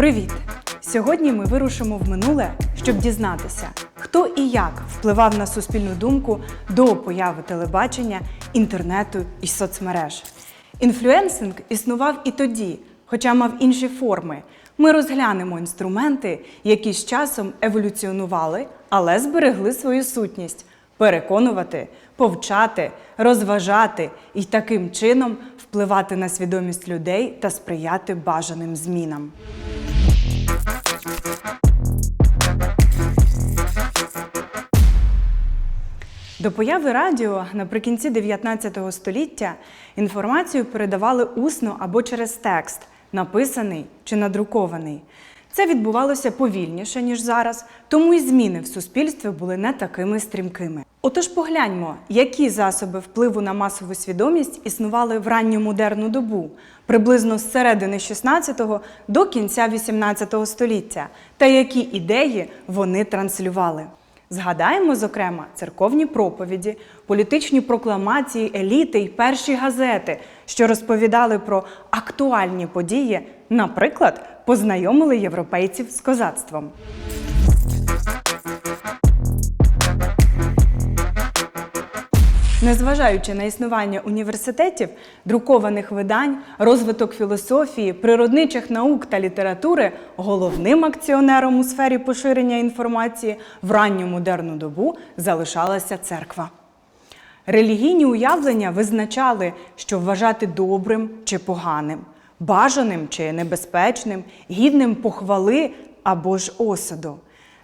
Привіт! Сьогодні ми вирушимо в минуле, щоб дізнатися, хто і як впливав на суспільну думку до появи телебачення, інтернету і соцмереж. Інфлюенсинг існував і тоді, хоча мав інші форми. Ми розглянемо інструменти, які з часом еволюціонували, але зберегли свою сутність переконувати, повчати, розважати і таким чином впливати на свідомість людей та сприяти бажаним змінам. До появи радіо наприкінці 19 століття інформацію передавали усно або через текст, написаний чи надрукований. Це відбувалося повільніше, ніж зараз, тому і зміни в суспільстві були не такими стрімкими. Отож погляньмо, які засоби впливу на масову свідомість існували в ранню модерну добу, приблизно з середини 16-го до кінця 18 століття, та які ідеї вони транслювали. Згадаємо, зокрема, церковні проповіді, політичні прокламації еліти й перші газети, що розповідали про актуальні події, наприклад, познайомили європейців з козацтвом. Незважаючи на існування університетів, друкованих видань, розвиток філософії, природничих наук та літератури, головним акціонером у сфері поширення інформації в ранню модерну добу залишалася церква. Релігійні уявлення визначали, що вважати добрим чи поганим, бажаним чи небезпечним, гідним похвали або ж осуду.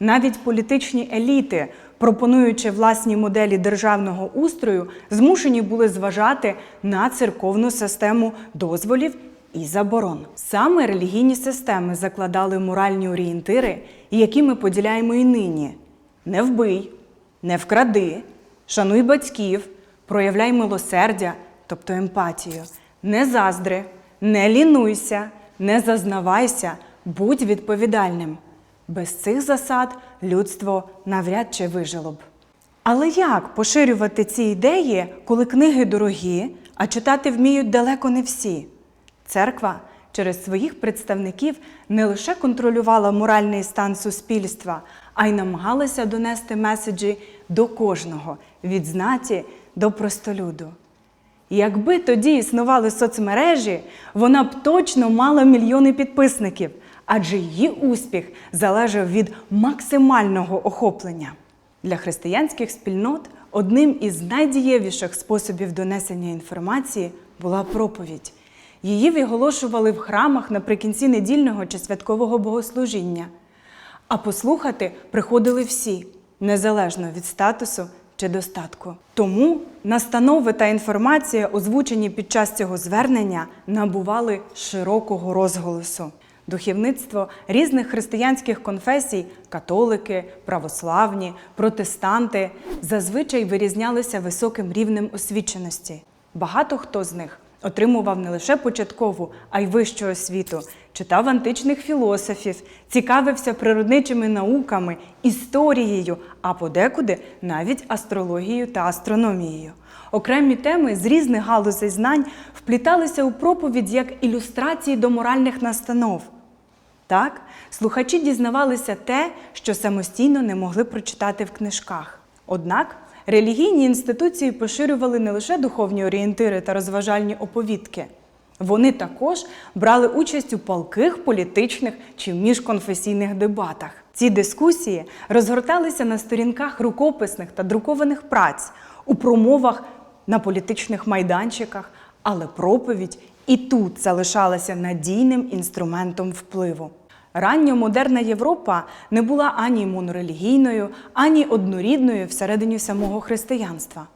Навіть політичні еліти, пропонуючи власні моделі державного устрою, змушені були зважати на церковну систему дозволів і заборон. Саме релігійні системи закладали моральні орієнтири, які ми поділяємо і нині: не вбий, не вкради, шануй батьків, проявляй милосердя, тобто емпатію, не заздри, не лінуйся, не зазнавайся, будь відповідальним. Без цих засад людство навряд чи вижило б. Але як поширювати ці ідеї, коли книги дорогі, а читати вміють далеко не всі? Церква через своїх представників не лише контролювала моральний стан суспільства, а й намагалася донести меседжі до кожного від знаті до простолюду. Якби тоді існували соцмережі, вона б точно мала мільйони підписників, адже її успіх залежав від максимального охоплення. Для християнських спільнот одним із найдієвіших способів донесення інформації була проповідь. Її виголошували в храмах наприкінці недільного чи святкового богослужіння. А послухати приходили всі, незалежно від статусу чи достатку. Тому настанови та інформація, озвучені під час цього звернення, набували широкого розголосу. Духовництво різних християнських конфесій католики, православні, протестанти зазвичай вирізнялися високим рівнем освіченості. Багато хто з них отримував не лише початкову, а й вищу освіту, читав античних філософів, цікавився природничими науками, історією, а подекуди навіть астрологією та астрономією. Окремі теми з різних галузей знань впліталися у проповідь як ілюстрації до моральних настанов. Так, слухачі дізнавалися те, що самостійно не могли прочитати в книжках. Однак релігійні інституції поширювали не лише духовні орієнтири та розважальні оповідки. Вони також брали участь у палких політичних чи міжконфесійних дебатах. Ці дискусії розгорталися на сторінках рукописних та друкованих праць, у промовах на політичних майданчиках, але проповідь і тут залишалася надійним інструментом впливу. Ранньомодерна Європа не була ані монорелігійною, ані однорідною всередині самого християнства.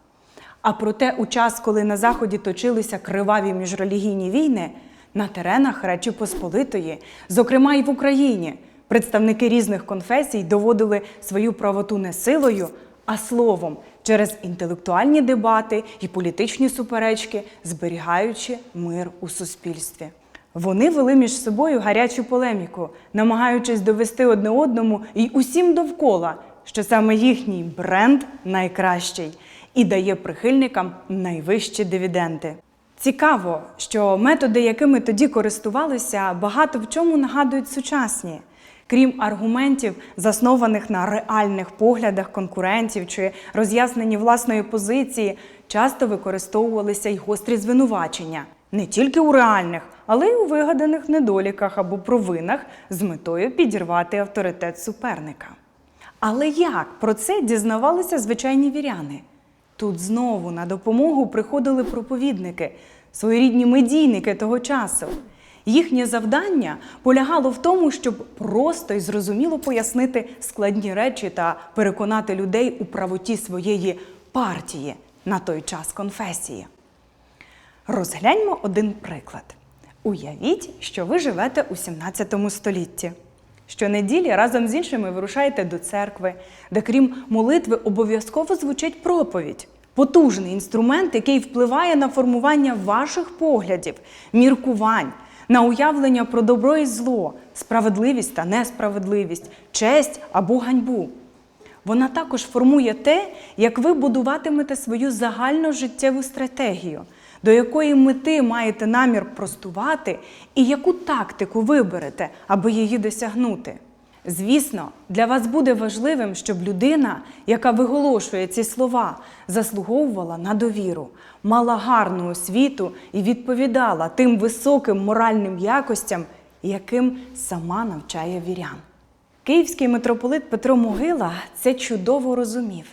А проте, у час, коли на Заході точилися криваві міжрелігійні війни, на теренах Речі Посполитої, зокрема і в Україні, представники різних конфесій доводили свою правоту не силою, а словом через інтелектуальні дебати і політичні суперечки, зберігаючи мир у суспільстві. Вони вели між собою гарячу полеміку, намагаючись довести одне одному і усім довкола, що саме їхній бренд найкращий і дає прихильникам найвищі дивіденди. Цікаво, що методи, якими тоді користувалися, багато в чому нагадують сучасні. Крім аргументів, заснованих на реальних поглядах конкурентів чи роз'ясненні власної позиції, часто використовувалися й гострі звинувачення не тільки у реальних, але й у вигаданих недоліках або провинах з метою підірвати авторитет суперника. Але як про це дізнавалися звичайні віряни? Тут знову на допомогу приходили проповідники, своєрідні медійники того часу. Їхнє завдання полягало в тому, щоб просто і зрозуміло пояснити складні речі та переконати людей у правоті своєї партії на той час конфесії. Розгляньмо один приклад. Уявіть, що ви живете у 17 столітті. Щонеділі разом з іншими вирушаєте до церкви, де крім молитви обов'язково звучить проповідь. Потужний інструмент, який впливає на формування ваших поглядів, міркувань, на уявлення про добро і зло, справедливість та несправедливість, честь або ганьбу. Вона також формує те, як ви будуватимете свою загальну життєву стратегію, до якої мети маєте намір простувати і яку тактику виберете, аби її досягнути. Звісно, для вас буде важливим, щоб людина, яка виголошує ці слова, заслуговувала на довіру, мала гарну освіту і відповідала тим високим моральним якостям, яким сама навчає вірян. Київський митрополит Петро Могила це чудово розумів.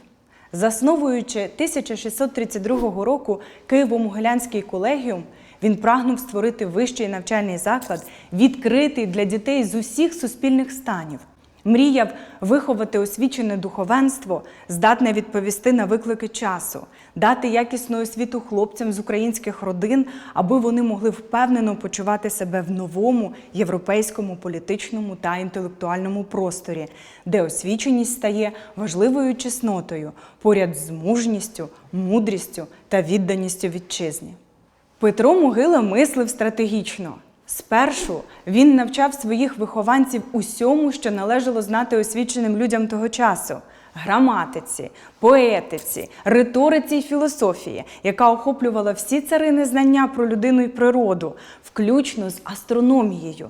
Засновуючи 1632 року Києво-Могилянський колегіум, він прагнув створити вищий навчальний заклад, відкритий для дітей з усіх суспільних станів. Мріяв виховати освічене духовенство, здатне відповісти на виклики часу, дати якісну освіту хлопцям з українських родин, аби вони могли впевнено почувати себе в новому європейському політичному та інтелектуальному просторі, де освіченість стає важливою чеснотою поряд з мужністю, мудрістю та відданістю вітчизні. Петро Могила мислив стратегічно. Спершу він навчав своїх вихованців усьому, що належало знати освіченим людям того часу: граматиці, поетиці, риториці й філософії, яка охоплювала всі царини знання про людину і природу, включно з астрономією.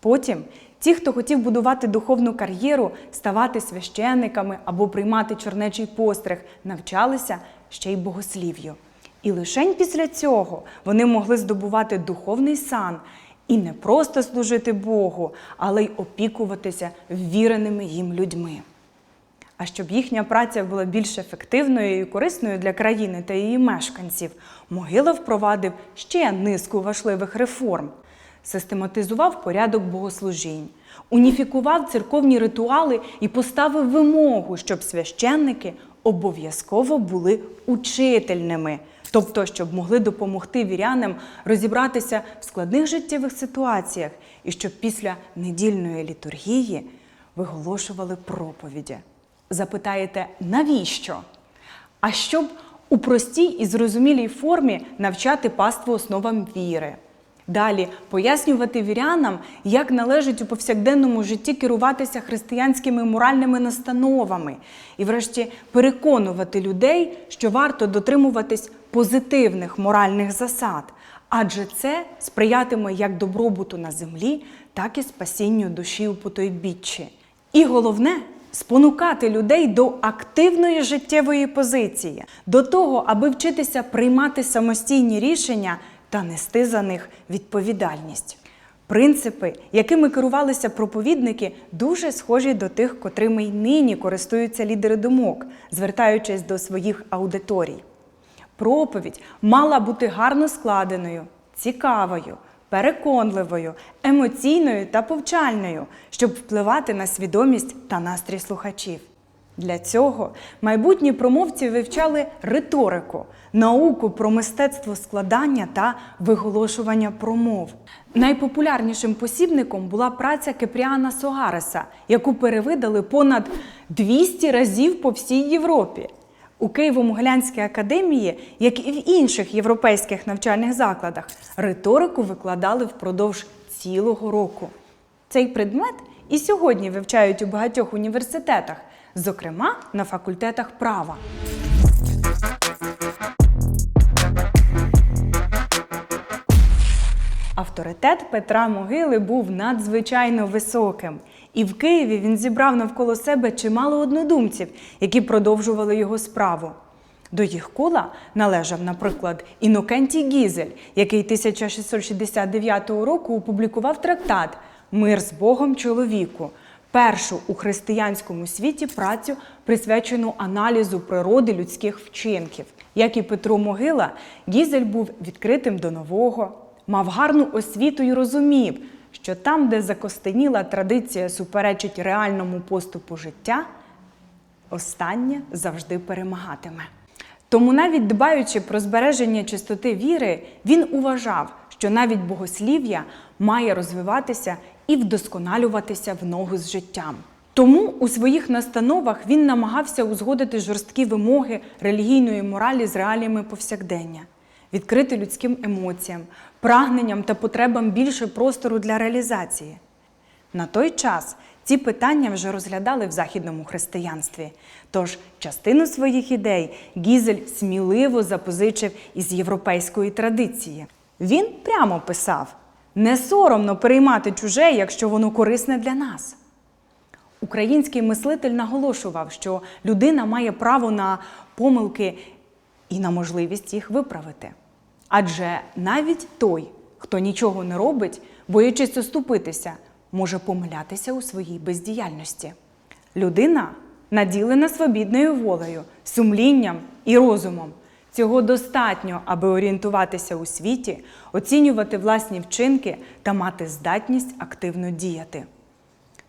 Потім ті, хто хотів будувати духовну кар'єру, ставати священниками або приймати чорнечий постриг, навчалися ще й богослів'ю. І лише після цього вони могли здобувати духовний сан і не просто служити Богу, але й опікуватися ввіреними їм людьми. А щоб їхня праця була більш ефективною і корисною для країни та її мешканців, Могила впровадив ще низку важливих реформ, систематизував порядок богослужінь, уніфікував церковні ритуали і поставив вимогу, щоб священники обов'язково були учительними, тобто, щоб могли допомогти вірянам розібратися в складних життєвих ситуаціях і щоб після недільної літургії виголошували проповіді. Запитаєте, навіщо? А щоб у простій і зрозумілій формі навчати паству основам віри. Далі пояснювати вірянам, як належить у повсякденному житті керуватися християнськими моральними настановами, і, врешті, переконувати людей, що варто дотримуватись позитивних моральних засад, адже це сприятиме як добробуту на землі, так і спасінню душі у потойбіччі. І головне спонукати людей до активної життєвої позиції, до того, аби вчитися приймати самостійні рішення та нести за них відповідальність. Принципи, якими керувалися проповідники, дуже схожі до тих, котрими й нині користуються лідери думок, звертаючись до своїх аудиторій. Проповідь мала бути гарно складеною, цікавою, переконливою, емоційною та повчальною, щоб впливати на свідомість та настрій слухачів. Для цього майбутні промовці вивчали риторику, науку про мистецтво складання та виголошування промов. Найпопулярнішим посібником була праця Кепріана Согареса, яку перевидали понад 200 разів по всій Європі. У Києво-Могилянській академії, як і в інших європейських навчальних закладах, риторику викладали впродовж цілого року. Цей предмет і сьогодні вивчають у багатьох університетах, зокрема на факультетах права. Авторитет Петра Могили був надзвичайно високим, і в Києві він зібрав навколо себе чимало однодумців, які продовжували його справу. До їх кола належав, наприклад, Інокентій Гізель, який 1669 року опублікував трактат Мир з Богом чоловіку, першу у християнському світі працю, присвячену аналізу природи людських вчинків. Як і Петро Могила, Гізель був відкритим до нового, мав гарну освіту і розумів, що там, де закостеніла традиція суперечить реальному поступу життя, останнє завжди перемагатиме. Тому, навіть дбаючи про збереження чистоти віри, він уважав, що навіть богослів'я має розвиватися і вдосконалюватися в ногу з життям. Тому у своїх настановах він намагався узгодити жорсткі вимоги релігійної моралі з реаліями повсякдення, відкрити людським емоціям, прагненням та потребам більше простору для реалізації. На той час ці питання вже розглядали в західному християнстві. Тож частину своїх ідей Гізель сміливо запозичив із європейської традиції. Він прямо писав: не соромно переймати чуже, якщо воно корисне для нас. Український мислитель наголошував, що людина має право на помилки і на можливість їх виправити. Адже навіть той, хто нічого не робить, боячись оступитися, може помилятися у своїй бездіяльності. Людина наділена свобідною волею, сумлінням і розумом. Цього достатньо, аби орієнтуватися у світі, оцінювати власні вчинки та мати здатність активно діяти.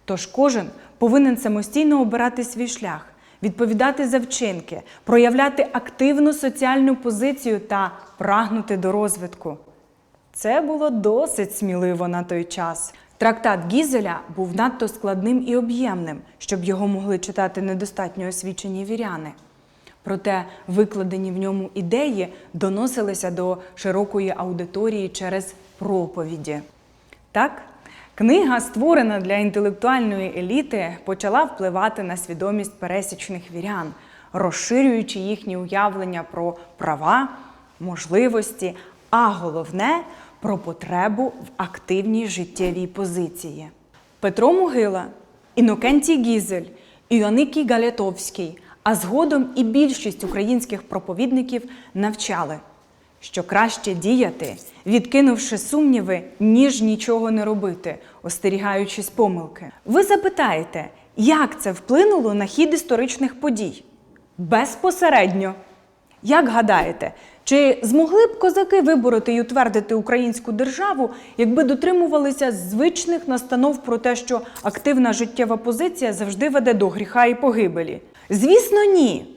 Тож кожен повинен самостійно обирати свій шлях, відповідати за вчинки, проявляти активну соціальну позицію та прагнути до розвитку. Це було досить сміливо на той час. Трактат Гізеля був надто складним і об'ємним, щоб його могли читати недостатньо освічені віряни. Проте викладені в ньому ідеї доносилися до широкої аудиторії через проповіді. Так, книга, створена для інтелектуальної еліти, почала впливати на свідомість пересічних вірян, розширюючи їхні уявлення про права, можливості, а головне про потребу в активній життєвій позиції. Петро Могила, Інокентій Гізель, Іоанникій Галятовський, а згодом і більшість українських проповідників навчали, що краще діяти, відкинувши сумніви, ніж нічого не робити, остерігаючись помилки. Ви запитаєте, як це вплинуло на хід історичних подій? Безпосередньо. Як гадаєте, чи змогли б козаки вибороти і утвердити українську державу, якби дотримувалися звичних настанов про те, що активна життєва позиція завжди веде до гріха і погибелі? Звісно, ні.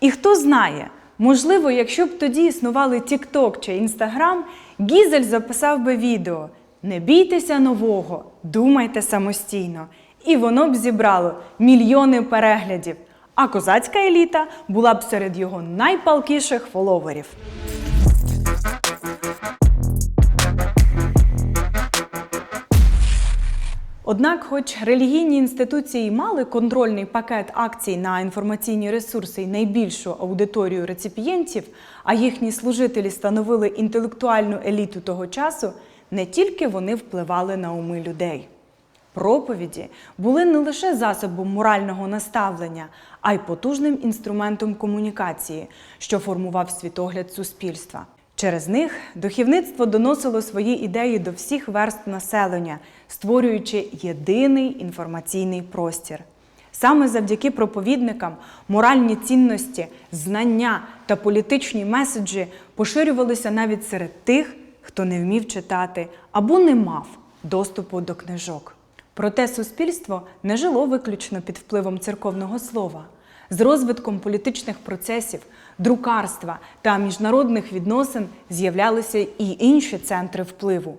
І хто знає, можливо, якщо б тоді існували TikTok чи Instagram, Гізель записав би відео Не бійтеся нового, думайте самостійно. І воно б зібрало мільйони переглядів а козацька еліта була б серед його найпалкіших фоловерів. Однак, хоч релігійні інституції мали контрольний пакет акцій на інформаційні ресурси і найбільшу аудиторію реципієнтів, а їхні служителі становили інтелектуальну еліту того часу, не тільки вони впливали на уми людей. Проповіді були не лише засобом морального наставлення, а й потужним інструментом комунікації, що формував світогляд суспільства. Через них духовництво доносило свої ідеї до всіх верств населення, створюючи єдиний інформаційний простір. Саме завдяки проповідникам моральні цінності, знання та політичні меседжі поширювалися навіть серед тих, хто не вмів читати або не мав доступу до книжок. Проте суспільство не жило виключно під впливом церковного слова. З розвитком політичних процесів, друкарства та міжнародних відносин з'являлися і інші центри впливу.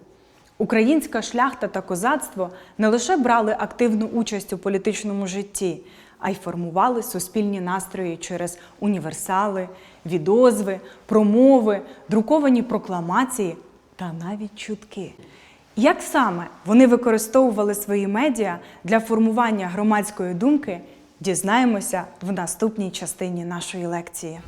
Українська шляхта та козацтво не лише брали активну участь у політичному житті, а й формували суспільні настрої через універсали, відозви, промови, друковані прокламації та навіть чутки. Як саме вони використовували свої медіа для формування громадської думки, дізнаємося в наступній частині нашої лекції.